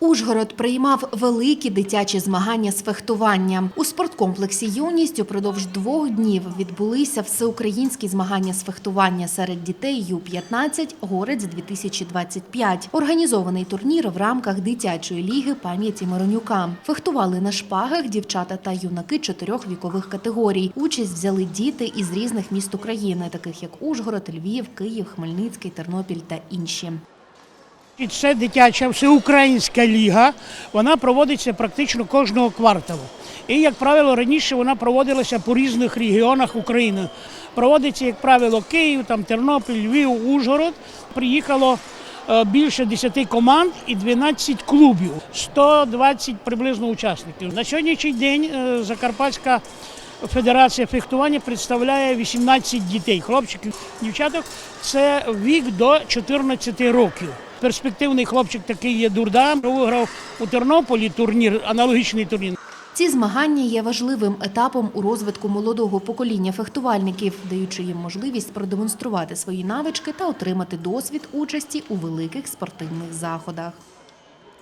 Ужгород приймав великі дитячі змагання з фехтування. У спорткомплексі Юність упродовж двох днів відбулися всеукраїнські змагання з фехтування серед дітей Ю-15 «Горець 2025». Організований турнір в рамках дитячої ліги пам'яті Миронюка. Фехтували на шпагах дівчата та юнаки чотирьох вікових категорій. Участь взяли діти із різних міст України, таких як Ужгород, Львів, Київ, Хмельницький, Тернопіль та інші. І Це дитяча всеукраїнська ліга. Вона проводиться практично кожного кварталу. І, як правило, раніше вона проводилася по різних регіонах України. Проводиться, як правило, Київ, там Тернопіль, Львів, Ужгород. Приїхало е, більше 10 команд і 12 клубів, 120 приблизно учасників. На сьогоднішній день е, Закарпатська Федерація фехтування представляє 18 дітей, хлопчиків, дівчаток. Це вік до 14 років. Перспективний хлопчик такий є Дурдам. Виграв у Тернополі турнір, аналогічний турнір. Ці змагання є важливим етапом у розвитку молодого покоління фехтувальників, даючи їм можливість продемонструвати свої навички та отримати досвід участі у великих спортивних заходах.